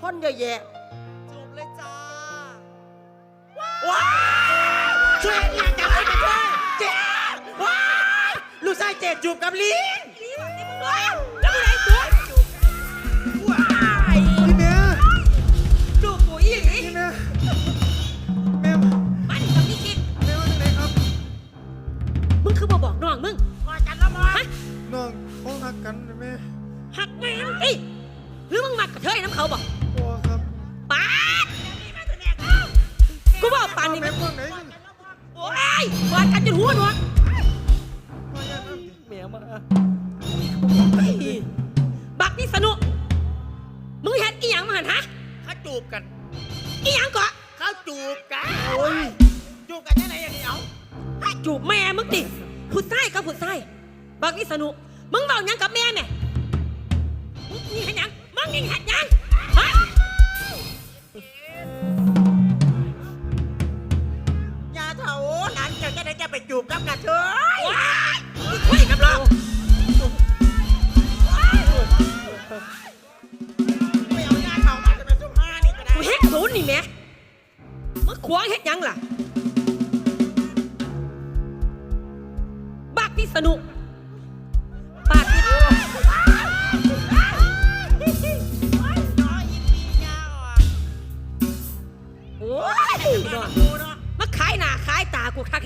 คนเยอะแยะจูบเลยจ้า ว้ายช่วยอีกจับไอ้กระเทยเจ๊ว้ายลูกชายเจ็ดจูบกับลิงลีบอกได้มึงด้วยแล้วมึงไหนตัวว้ายพี่แม่จูบกูอีหลีพี่แม่แม่มันกับนี่คิดแม่ว่าจังไหนครับ มึงคือบ่บอกน้องมึงมากันแล้วมาฮะน้องเขาหักกันนะแม่หักแม่งอีหรือมึงมักกระเทยน้ำเขาบอก กูบอกปานนี้แม่มันพวกไหนกันโอ้ยกอดกันจนหัวหนวดมาอย่างนั้นเมียมาบักนี่สนุกมึงเห็นอีหยังมาหันฮะเขาจูบกัน อีหยังเกาะเขาจูบกันโอ้ยจูบกันยังไงอย่างนี้เอาให้จูบแม่มึงดิผู้ชายกับผู้ชายบักนี่สนุกมึงเบาหยังกับแม่แม่มึงนี่เห็นหยังมึงนี่เห็นหยังานเจ้าจะได้จะไปจูบกับกระเทยว้ายมึงคุยกับเราไม่เอายาเถามาจะเป็นสุภานี่ก็ได้กูเฮ็ดศูนย์นี่แม่มึงขวางเฮ็ดหยังล่ะ บักนี่สนุกปากนี่น้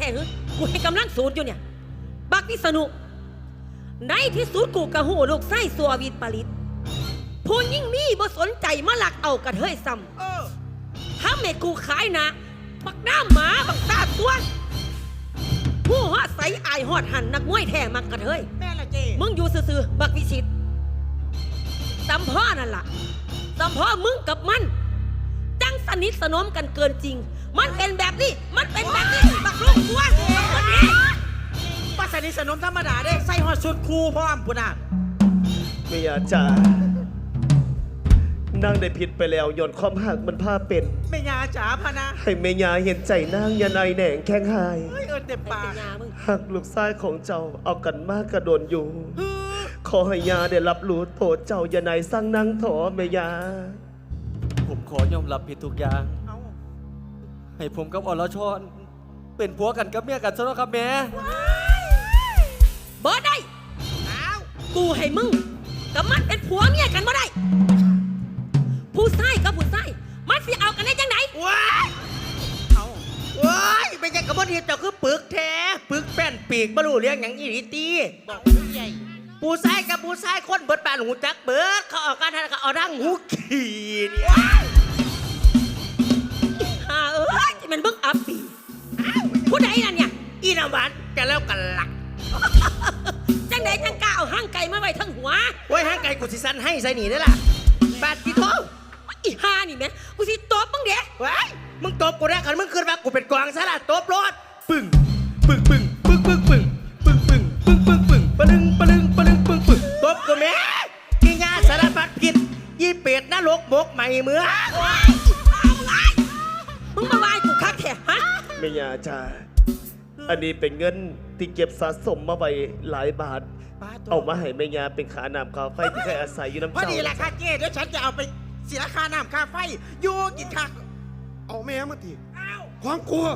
ตากูคักแค่หึกูให้กำลังศูนย์อยู่เนี่ย บักนี่สนุกในที่สุดกูกะหูลูกไส้สัววิตปริตผู้ยิ่งมีบ่สนใจมาหลักเอากระเทยซ้เออำถ้าแม่กูขายหนะ บักหน้าหมาบักตาตัวผู้ฮอดใสอายฮอดหันนักมวยแท้มักกระเทยแม่ละเจมึงอยู่ซื่อๆบักวิชิตสัมพ่อนั่นล่ะสัมพ่อมึงกับมัน จังสนิทสนมกันเกินจริง มันเป็นแบบนี้ มันเป็นแบบนี้บักลูกตัวคนนี้ป้าสนิทสนมธรรมดาได้ใส่หอดชุดครูพร้อมปุ่นอะไม่อยากจะนางได้ผิดไปแล้วย่อนความหักมันพาเป็นแม่ยาจ๋าพะนะ ให้เมยาเห็นใจนางอยาในายแหน่งแข้งหายเฮ้ยเอินเต็มไปปากเป็นยามึงหักลูกชายของเจ้าเอากันมากกระโดนอยู่ ขอให้ยาได้รับรู้โทษเจ้าอยาในายสร้างนางถอเมยาผมขอยอมรับผิดทุกอย่างเอา ให้ผมกับอรชรเป็นผัวกันกับเมียกันซะแล้วครับแม่บ่ได้เอากูให้มึงกับมันเป็นผัวเมียกันบ่ได้ ผู้ชายกับผู้ชายมันสิเอากันได้จังไหนว้ายเอาว้ายไม่ใช่กระบวนการเจ้าคือปึกแท้ปึกแป้นปีกบรรลุเรื่องอย่างอีหลีตีบอกใหญ่ปูซ้ายกับปูซ้ายคนเบิดปานหูจักเบิดเขาเออกการทานเขาเอาดังหูขี่เนี่ย มันเบิ่งอับปีผู้ใดน่ะเนี่ยอีน้ำหวานจะแล้วกันหลักจังใดจังกล้าเอาห้างไก่มาไว้ทั้งหัวโอ้ยห้างไก่กูสิสันให้ใส่หนีได้ล่ะบาดกี่โทอีห่านี่แม่กูสิตบมึงเด้ว้ายมึงตบกูได้คันมึงขึ้นมากูเป็นกวางซะละตบรถปึ้งปึ้งปึ้งปึ้งปึ้งปึ้งปึ้งปึ้งปึ้งปึ้งปึ้งปะลึงปะลึงปะลึงปึ้งปึ้งตบกูแม่กินยาสารพัดพิษยี่เป็ดนรกบกใหม่เมือง มึงมาว่าให้กูคักแท้ฮะเมยาจ้าอันนี้เป็นเงินที่เก็บสะสมมาไว้หลายบาท เอามาให้เมยาเป็นขาน้ำกาไฟที่เคยอาศัยอยู่น้ำพอเจ้าดีแหละค่ะเจ๊เดี๋ยวฉันจะเอาไปเสียค่าน้ำค่าไฟอยู่กินค่าเอาแม่มาทีอ้าวความกลัว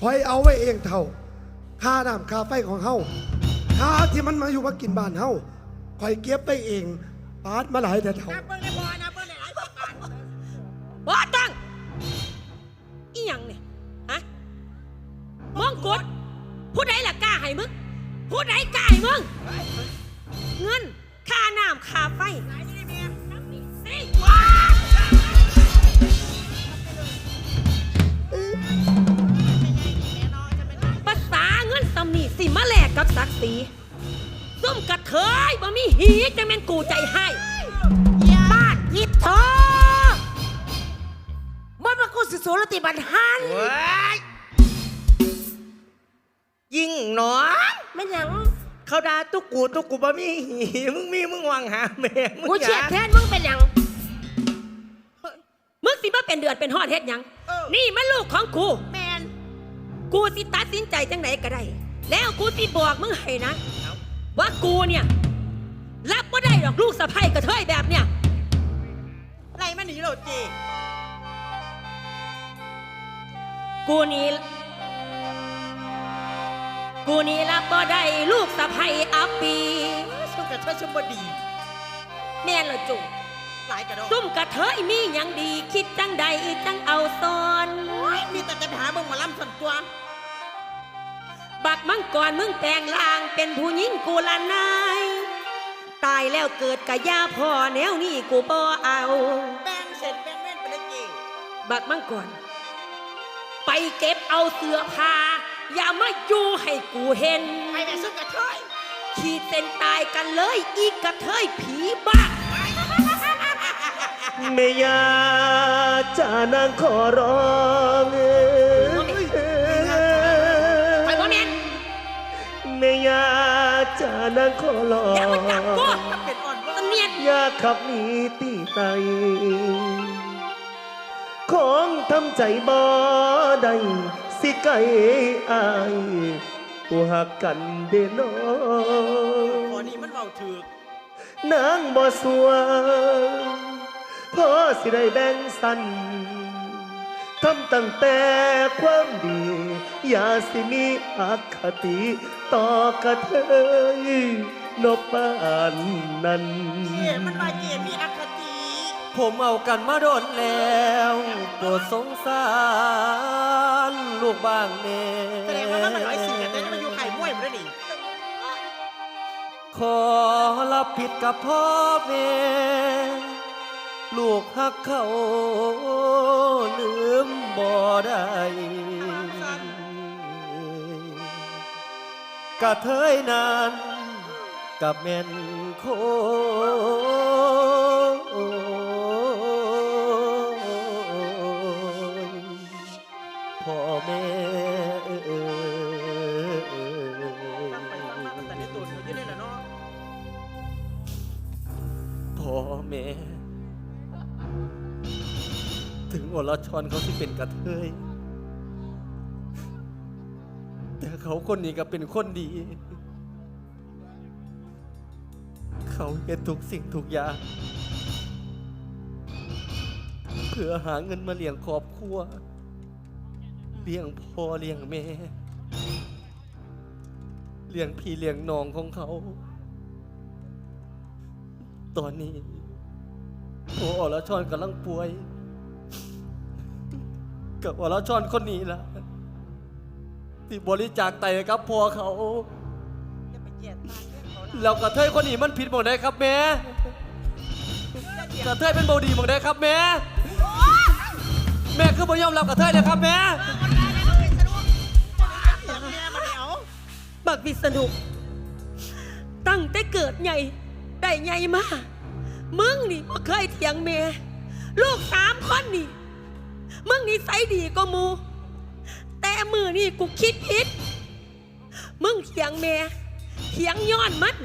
คอยเอาไว้เองเท่าค่าน้ำค่าไฟของเฮาค่าที่มันมาอยู่มากินบ้านเฮาคอยเก็บไปเองปาดมาหลายแต่เท่า นับเบิ้งได้พอนะเบิ้ มึง เงินค่าน้ำค่าไฟหลายนี่ได้เมียนับนี่นี่ว้าภาษาเงินสำนีสิมาแลกกับศักดิ์ศรีส้มกระเทยบ่มีหีจะแม่นกูใจให้บ้านยิบทองมันมากูสิสูรติบันหัน ยิงหนอนไม่หยัง เขาด่าตุกกูตุกกูบ่มีหีมึงมีมึงหวังหาแม่มึงกูเฉียดจ้ะแทนมึงเป็นหยัง มึงสิมาเป็นเดือดเป็นฮอดเฮ็ดหยังเออนี่มันลูกของกู แมนกูสิตัดสินใจจังไหนก็ได้ แล้วกูสิบอกมึงให้นะ ว่ากูเนี่ย รับไม่ได้หรอกลูกสะใภ้กระเทยแบบเนี่ยหนีเราเจกูนี่ กูนี่รับบ่ได้ลูกสะใภ้อับปีสุกกระเทยชมบดี แม่นละจุงหลายกระดอกซุ่มกระเทยมีหยังดี คิดจังใดจังเอาซอน โอ้ยมีแต่จะไปหาเบิ่งหมาล่ำส่วนตัว บักมังกรมึงแต่งลางเป็นผู้หญิงกูละนาย ตายแล้วเกิดกะยาพ่อแนวนี้กูบ่เอา แบ่งเสร็จแบ่งเว้นไปเลยเจบักมังกรไปเก็บเอาเสื้อผ้า อย่ามาอยู่ให้กูเห็นไปแม่สุกกระเทยขีดเส้นตายกันเลยอีกกระเทยผีบ้าเมียาจะนางขอร้องไปบ่แม่นเมียาจะนางขอร้ออย่ามาจับกูงถ้าเป็นอ่อนตะว่าเนียดอยากขับหนีตีไตของทำใจบ่ได้ สิไกลอายผู้หักกันเดนอขอนี้มันเบาถือกนางบ่สัวพอสิได้แบ่งสันทำตั้งแต่ความดี อย่าสิมีอคติต่อกระเทยนบปานนั้น เจมันมาเจมีอคติ ผมเอากันมาโดนแล้วโปรดสงสารลูกบ้างเน่แสดงว่ามันร้อยสี่กันแต่จะมาอยู่ไข่ม้วยมันได้ดิขอรับผิดกับพ่อแม่ลูกหักเขาลืมบ่ได้กะเทยนั้นกับแม่นโค ถึงอรชรเขาที่เป็นกระเทย แต่เขาคนนี้ก็เป็นคนดี เขาเห็นทุกสิ่งทุกอย่างเพื่อหาเงินมาเลี้ยงครอบครัว เลี้ยงพ่อเลี้ยงแม่ เลี้ยงพี่เลี้ยงน้องของเขา ตอนนี้พ่ออรชรกำลังป่วย กับอรชรคนนี้ล่ะที่บริจาคไตให้กับพ่อเขาอย่าไปเหยียดตาเรื่องเขาละแล้วกระเทยคนนี้มันผิดหมดได้ครับแม่กระเทยเป็นโบดีหมดได้ครับแม่แม่คือบ่ยอมรับกระเทยนะครับแม่เสียงแม่มาเดี๋ยวบักวิษณุตั้งแต่เกิดใหญ่ได้ใหญ่มากมึงนี่บ่เคยเถียงเมลูกสามคนนี่ มึงนี่ใสยดีก็มู แต่มือนี่กูคิดผิด มึงเถียงเมเถียงย้อนมัน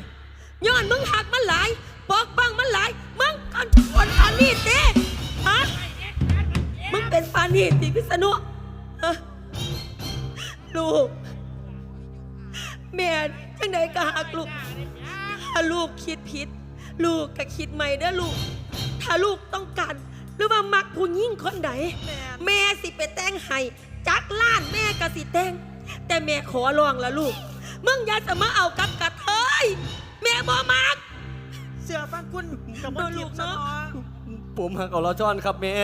ย้อนมึงหักมันหลายปกป้องมันหลาย มึงกันคนปานีเต้ฮะมึงเป็นปานีติพิษณุลูก แม่จังใดก็หักลูกถ้าลูกคิดผิด ลูกก็คิดใหม่เด้อลูก ถ้าลูกต้องการ รือว่ามักผู้หญิงคนใดแม่สิไปแต่งให้จักล้านแม่ก็สิแต่ง แต่แม่ขอร้องละลูก มึงอย่าจะมาเอากับกระเทยแม่บ่มัก เสือฟังคุณกับว่าจีบซะเนาะผมหักอรชรครับแม่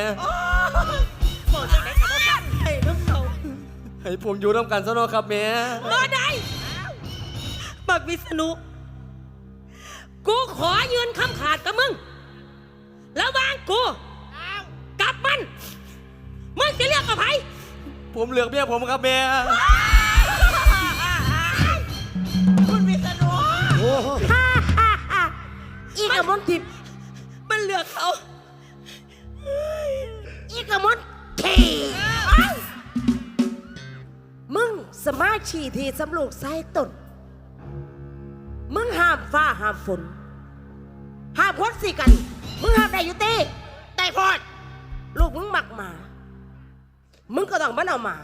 บอกจังไหนกับว่าฟังไอ้น้ำเขาให้ผมอยู่ร่วมกันซะเนาะครับแม่บ่ได้บักวิษณุกูขอยืนคำขาดกับมึงระหว่างกูกับ มันมึงจะเลือกกับใครผมเลือกเมียผมครับแม่คุณวิษณุโอ้โหอีกมนทิพมันเลือกเขาอีกมดทีมึงสมาชีที่สำลูกไส้ตนมึงห้ามฟ้าห้ามฝนห้ามพดสิกัน มึงห้ามได้อยู่ตีแต่พอด ลูกมึงมักมา มึงก็ต้องมันเอามา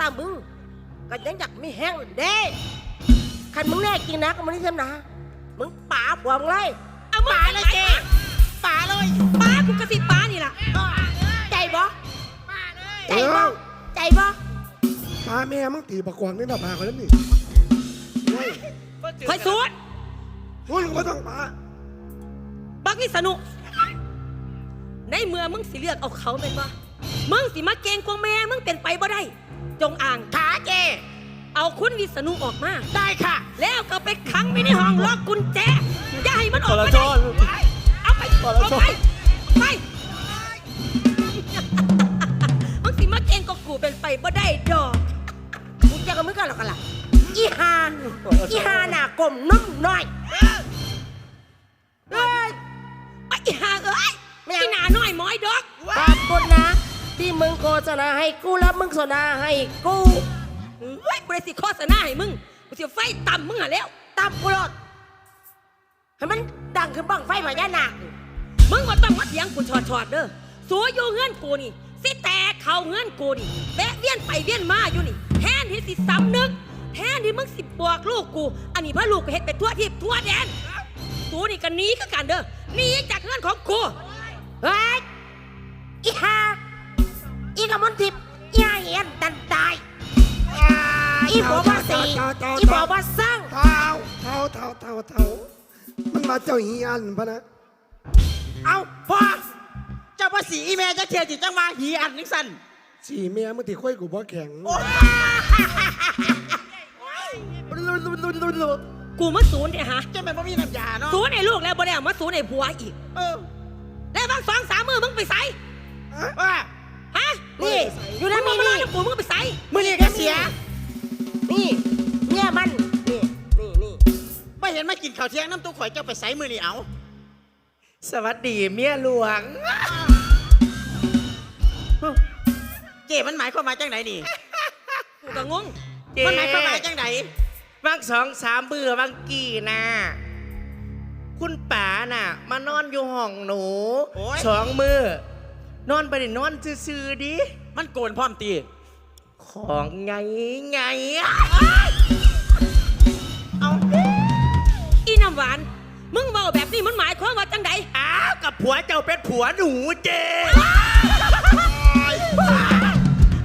ตามมึงก็ยังอยากมีแห้งเด้ขันมึงแน่จริงนะก็มึงนี่ใช่นะมึงป่าผัวมึงเลยเอาป่าเลยเจป่าเลยป้ากูกระสิป้านี่ล่ะใจบ่ใจบ่ใจบ่ป้าแม่มึงตีปากกวางนี่ดอกมาคนนั้นนี่คอยสุดหุ่นก็ต้องป้าบักนี่สนุก ในเมื่อมึงสิเลือกเอาเขาเป็นว่ามึงสิมาเกรงกวงแม่มึงเป็นไปบ่ได้ จงอ่างขาเจ เอาคุณวิษณุออกมา ได้ค่ะ แล้วก็ไปขังไว้ในห้องล็อกกุญแจ อย่าให้มันออกขอมาละชได้นเอาไปขอละเอาชนไปไปมึงสิมาเกรงกับกูเป็นไปบ่ได้ดอกมึงจะกับมึงกันหรอกกันล่ะอีหาอีหาหน้ากลมน้องน้อย ที่มึงโฆษณาให้กูแล้วมึงโฆษณาให้กูเฮ้ยบริสิโฆษณาให้มึงกูสิไฟต่ำมึงหะแล้วตามกูรถให้มันดังขึ้นบ้างไฟพญานาคมึงมาต้องมาเถียงกูชอดชอดๆเด้อสัวอยู่เงื่อนกูนี่สิแตกเข่าเงื่อนกูนี่แวะเวียนไปเวียนมาอยู่นี่แทนที่สิสำนึก แทนที่มึงสิบอกลูกกู อันนี้พระลูกกูเฮ็ดไปทั่วทิพย์ทั่วแดนกูนี่ก็หนีคือกันเด้อหนีจากเงื่อนของกูเฮ้ยอีหา อีกบมลทิพย์อีหาเหียนดันตาย อีบอกว่าสีอีบอกว่าสร้างเท้าเท้าเท้าเท้าเท้ามันมาเจ้าหีอันพะนะ เอาพ่อเจ้าภาษีอีเมลจะเทียจิจังมาหีอันนิสันสี่แม่มึงตีค่อยกูบ่แข็งกูมาศูนย์เนี่ยฮะเจ้าแม่บ่มีน้ำยาเนาะศูนย์ในลูกแล้วบ่ได้เอามาศูนย์ในผัวอีก เออ แล้วบางสองสามมือมึงไปใส่ว่าฮะ นี่อยู่นั่นมึนี่งมานี่เล่ากูมึงไปใส่มือนี้ก็เสีย นี่เมียมัน นี่ นี่นี่ไม่เห็นมากินข้าวเที่ยงน้ำตุ๊กข่อยเจ้าไปใส่มือนี่เอา สวัสดีเมียหลวง เจ๊มันหมายความหมายจังไหนนี่ กูก็งงเจ๊ มันหมายความหมายจังไหนบางสองสามเบื่อบางกี่นะคุณป๋าน่ะ มานอนอยู่ห้องหนูโอ้ย สองมือ นอนไปดินอนซื่อๆดิมันโกนพร้อมตีของไงไงเอาอีน้ำหวาน มึงเมาแบบนี้มันหมายความว่าจังใดอ้าวกับผัวเจ้าเป็นผัวหนูเจ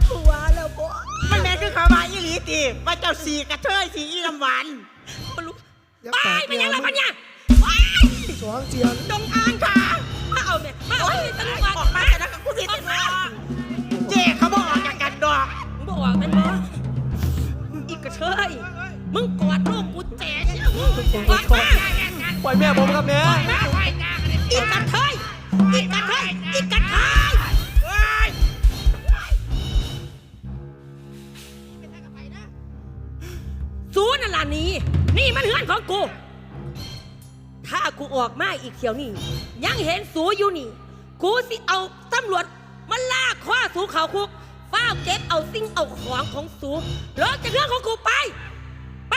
ผัวแล้วบ่มันแม่นคือข่าวมาอีหลีตีว่าเจ้าสีกระเทยสีอีลำหวานบ่รู้อย่าไปปากเป็นยังไงแม่มึพันงเนี่ยสองเจียนจงอางค่ะมาเอาเนี่ยมาเอาเนี่ยตะลุกออกมาแต่ละกับกูผิดตัวเจ๊เขาบอกออกจากกันดอกมึงบอกว่าแม่นบ่อีกกระเทยมึงกอดลูกกูแจ๋เชี่ยวมึงกอดมาปล่อยแม่ผมครับแม่อีกกระเทยอีกกระเทยอีกกระเทยสูนั่นล่ะหนี่นี่มันเฮือนของกูถ้ากู ออกมาอีกเที่ยวนี่ยังเห็นสูอยู่นี่ กูสิเอาตำรวจมาลากข้อสูเขาคุกฟ้าวเก็บเอาสิ่งเอาของของสูลงจากเรื่องของกูไป ไป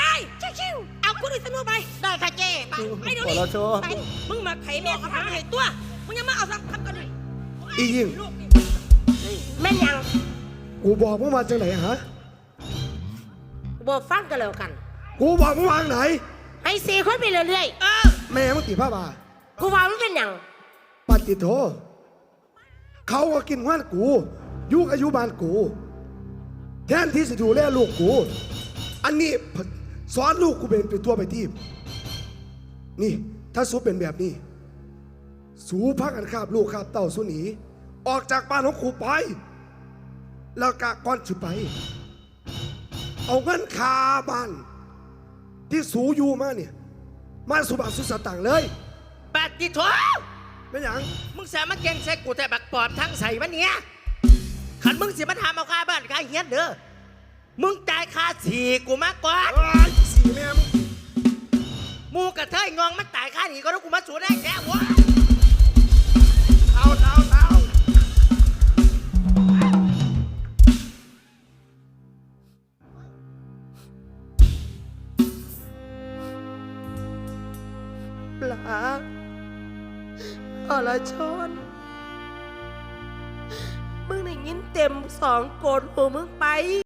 ชิวๆเอาคุณอิสนุไป ได้ค่ะเจ๊ไปไปเดี๋ยวขอนี้ละชนไปมึงมาไขแม่หาให้ตัว มึงยังมาเอาสักทำกันเลยอียิงลูกนี่แม่นยังกูบอกมึงมาจากไหนฮะบอกฟังกันแล้วกัน กูบอกมึงวางไหน ให้สี่คนไปเรื่อยเออ แม่มึงตีผ้าบาๆกูว่ามันเป็นหยังปฏิโทเขาก็กินว่านกูอยุกอายุบานกู แทนที่จะดูแลลูกกู อันนี้สอนลูกกูเป็นไปตัวไปทีมนี่ ถ้าสูเป็นแบบนี้ สูพักกันคาบลูกคาบเต่าสูหนี ออกจากบ้านของกูไป แล้วกะก่อนจะไป เอาเงินคาบ้าน ที่สูอยู่มาเนี่ย มาสุบาสุสตังค์เลยปฏิโทเป็นหยังมึงสามารถเก่งใส่กูแต่บักปอบทั้งใส่มันเนี้ยขันมึงสิมาทำเอาค่าบ้านค่าเฮียนเด้อ มึงจ่ายค่าสีกูมากกว่าเอ้ยสี่แม่มึง หมูกระเทยงองมันตายค่าหนีก็ต้องกูมาสูนได้แค่วะ สองโกนหัวมึงไป